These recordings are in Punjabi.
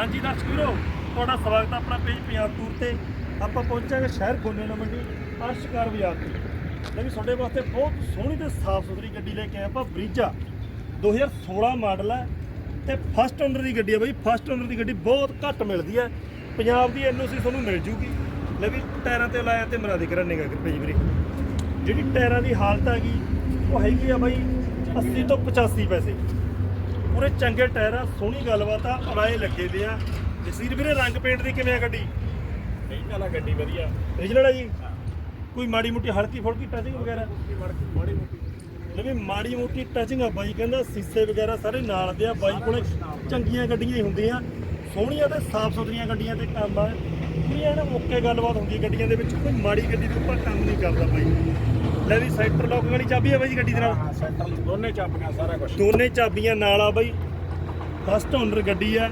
ਹਾਂਜੀ ਦਰਸ਼ਕ ਵੀਰੋ। ਤੁਹਾਡਾ ਸਵਾਗਤ ਹੈ ਆਪਣਾ ਪੇਜ ਪੰਜਾਬ ਟੂਰ ਤੇ। ਆਪਾਂ ਪਹੁੰਚਾਂਗੇ ਸ਼ਹਿਰ ਗੋਨੇ ਨਾਲ ਮੰਡੀ ਅਰਸ਼ਕਾਰ ਬਾਜ਼ਾਰ ਤੇ। ਲੈ ਵੀ ਤੁਹਾਡੇ ਵਾਸਤੇ ਬਹੁਤ ਸੋਹਣੀ ਤੇ ਸਾਫ਼ ਸੁਥਰੀ ਗੱਡੀ ਲੈ ਕੇ ਆਏ ਆਪਾਂ, ਬਰੀਜਾ। 2016 ਮਾਡਲ ਹੈ ਤੇ ਫਸਟ ਓਨਰ ਦੀ ਗੱਡੀ ਹੈ ਬਈ। ਫਸਟ ਓਨਰ ਦੀ ਗੱਡੀ ਬਹੁਤ ਘੱਟ ਮਿਲਦੀ ਹੈ ਪੰਜਾਬ ਦੀ ਐਨਓਸੀ ਤੁਹਾਨੂੰ ਮਿਲ ਜੂਗੀ। ਲੈ ਵੀ ਟਾਇਰਾਂ ਤੇ ਲਾਇਆ ਤੇ ਮਰਾ ਦੇ ਕਰਨੇਗਾ ਪੇਜ ਵੀਰੇ। ਜਿਹੜੀ ਟਾਇਰਾਂ ਦੀ ਹਾਲਤ ਹੈਗੀ ਉਹ ਹੈਗੀ ਆ ਬਾਈ 80 ਤੋਂ 85 ਪੈਸੇ। ਪੂਰੇ ਚੰਗੇ ਟਾਇਰ ਆ ਸੋਹਣੀ ਗੱਲਬਾਤ ਆ ਅਰਾਏ ਲੱਗੇ ਦੇ ਆ। ਜਸੀਰ ਵੀਰੇ ਰੰਗ ਪੇਂਟ ਦੀ ਕਿਵੇਂ ਆ ਗੱਡੀ? ਨਹੀਂ ਚੱਲਾ ਗੱਡੀ ਵਧੀਆ। ਰੀਜਨਲ ਆ ਜੀ? ਕੋਈ ਮਾੜੀ ਮੋਟੀ ਹਲਕੀ ਫੁਲਕੀ ਟਚਿੰਗ ਵਗੈਰਾ? ਮਾੜੀ ਮੋਟੀ। ਲੈ ਵੀ ਮਾੜੀ ਮੋਟੀ ਟਚਿੰਗ ਆ ਬਾਈ ਕਹਿੰਦਾ ਸੀਸੇ ਵਗੈਰਾ ਸਾਰੇ ਨਾਲ ਦੇ ਆ ਬਾਈ ਕੋਲੇ ਚੰਗੀਆਂ ਗੱਡੀਆਂ ਹੀ ਹੁੰਦੀਆਂ। ਸੋਹਣੀਆਂ ਤੇ ਸਾਫ਼ ਸੁਥਰੀਆਂ ਗੱਡੀਆਂ ਤੇ ਕੰਮ ਆ। ਪੂਰੀਆਂ ਨਾ ਓਕੇ ਗੱਲਬਾਤ ਹੁੰਦੀ ਹੈ ਗੱਡੀਆਂ ਦੇ ਵਿੱਚ ਕੋਈ ਮਾੜੀ ਗੱਡੀ ਦੇ ਉੱਪਰ ਕੰਮ ਨਹੀਂ ਕਰਦਾ ਬਾਈ। ਲੈ ਵੀ ਸੈਂਟਰ ਲੋਕ ਵਾਲੀ ਚਾਬੀ ਆ ਬਾਈ ਜੀ ਗੱਡੀ ਦੇ ਨਾਲ? ਹਾਂ ਸੈਂਟਰ ਦੋਨੇ ਚਾਪੀਆਂ ਸਾਰਾ ਕੁਝ ਦੋਨੇ ਚਾਬੀਆਂ ਨਾਲ ਆ ਬਾਈ। ਫਸਟ ਓਨਰ ਗੱਡੀ ਆ।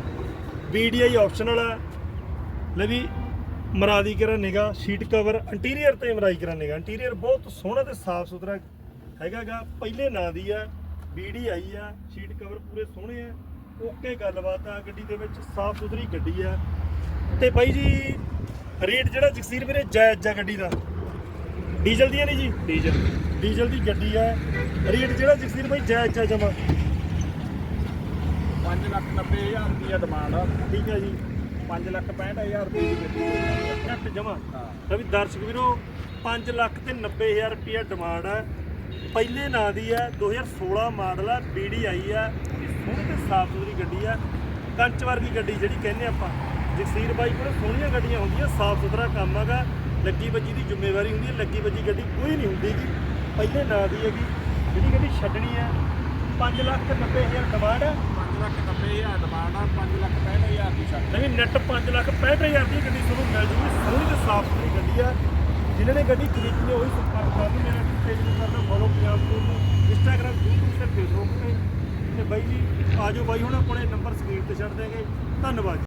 VDI ਆਪਸ਼ਨਲ ਆ। ਲੈ ਵੀ ਮਰਾਦੀ ਕਰਾ ਨਿਗਾ ਸ਼ੀਟ ਕਵਰ ਇੰਟੀਰੀਅਰ ਤੇ ਮਰਾਈ ਕਰਾ ਨਿਗਾ ਇੰਟੀਰੀਅਰ ਬਹੁਤ ਸੋਹਣਾ ਤੇ ਸਾਫ਼ ਸੁਥਰਾ ਹੈਗਾਗਾ। ਪਹਿਲੇ ਨਾਂ ਦੀ ਆ VDI ਆ ਸ਼ੀਟ ਕਵਰ ਪੂਰੇ ਸੋਹਣੇ ਆ। ਓਕੇ ਗੱਲਬਾਤ ਆ ਗੱਡੀ ਦੇ ਵਿੱਚ ਸਾਫ਼ ਸੁਥਰੀ ਗੱਡੀ ਆ। ਤੇ ਬਾਈ ਜੀ ਰੇਟ ਜਿਹੜਾ ਜਗਸੀਰ ਵੀਰੇ ਜਾਇਜ਼ ਆ ਗੱਡੀ ਦਾ? ਡੀਜ਼ਲ ਦੀ ਆ ਨਹੀਂ ਜੀ? ਡੀਜ਼ਲ। ਡੀਜ਼ਲ ਦੀ ਗੱਡੀ ਆ ਰੇਟ ਜਿਹੜਾ ਜਗਸੀਰ ਬਾਈ ਜਾਇਜ਼ ਆ ਜਮਾ? 5 ਲੱਖ 90 ਹਜ਼ਾਰ ਰੁਪਇਆ ਡਿਮਾਂਡ ਆ। ਠੀਕ ਹੈ ਜੀ। 5 ਲੱਖ 65 ਹਜ਼ਾਰ ਰੁਪਏ ਦੀ ਗੱਡੀ ਘੱਟ ਜਮਾ? ਹਾਂ। ਰਵੀ ਦਰਸ਼ਕ ਵੀਰੋ 5 ਲੱਖ ਤੇ 90000 ਰੁਪਇਆ ਡਿਮਾਂਡ ਹੈ। ਪਹਿਲੇ ਨਾਂ ਦੀ ਹੈ 2016 ਮਾਡਲ ਹੈ BDI ਹੈ। ਇਹ ਸੋਹਣੀ ਤੇ ਸਾਫ਼ ਸੁਥਰੀ ਗੱਡੀ ਹੈ। ਕੰਚ ਵਰਗੀ ਗੱਡੀ ਜਿਹੜੀ ਕਹਿੰਦੇ ਆਪਾਂ। ਜਗਸੀਰ ਬਾਈ ਕੋਲ ਸੋਹਣੀਆਂ ਗੱਡੀਆਂ ਹੁੰਦੀਆਂ ਸਾਫ਼ ਸੁਥਰਾ ਕੰਮ ਹੈਗਾ। ਲੱਗੀ ਵੱਜੀ ਦੀ ਜ਼ਿੰਮੇਵਾਰੀ ਹੁੰਦੀ ਹੈ ਲੱਗੀ ਵੱਜੀ ਗੱਡੀ ਕੋਈ ਨਹੀਂ ਹੁੰਦੀਗੀ ਪਹਿਲੇ ਨਾਂ ਦੀ ਹੈਗੀ ਜਿਹੜੀ ਗੱਡੀ ਛੱਡਣੀ ਹੈ 5 ਲੱਖ ਤੇ 90000 ਡਿਮਾਂਡ ਹੈ। 5 ਲੱਖ 90 ਹਜ਼ਾਰ ਡਿਮਾਂਡ ਆ 5 ਲੱਖ 65 ਹਜ਼ਾਰ ਦੀ ਛੱਡ। ਨਹੀਂ ਨੈਟ 5 ਲੱਖ 65000 ਦੀ ਗੱਡੀ ਤੁਹਾਨੂੰ ਮਿਲ ਜੂਗੀ ਸੋਹਣੀ ਤੇ ਸਾਫ਼ ਸੁਥਰੀ ਗੱਡੀ ਆ। ਜਿਨ੍ਹਾਂ ਨੇ ਗੱਡੀ ਖਰੀਦਣੀ ਹੈ ਉਹੀ ਸੰਪਰਕ ਕਰ ਲਓ ਮੇਰਾ ਪੇਜ ਨੂੰ ਕਰਨਾ ਫੋਲੋ ਪੰਜਾਬ ਨੂੰ। ਇੰਸਟਾਗ੍ਰam YouTube ਤੇ ਫੇਸਬੁੱਕ ਤੇ। ਤੇ ਬਾਈ ਜੀ ਆਜੋ ਬਾਈ ਹੁਣ ਆਪਣੇ ਨੰਬਰ ਸਕਰੀਨ ਤੇ ਛੱਡ ਦੇਗੇ ਧੰਨਵਾਦ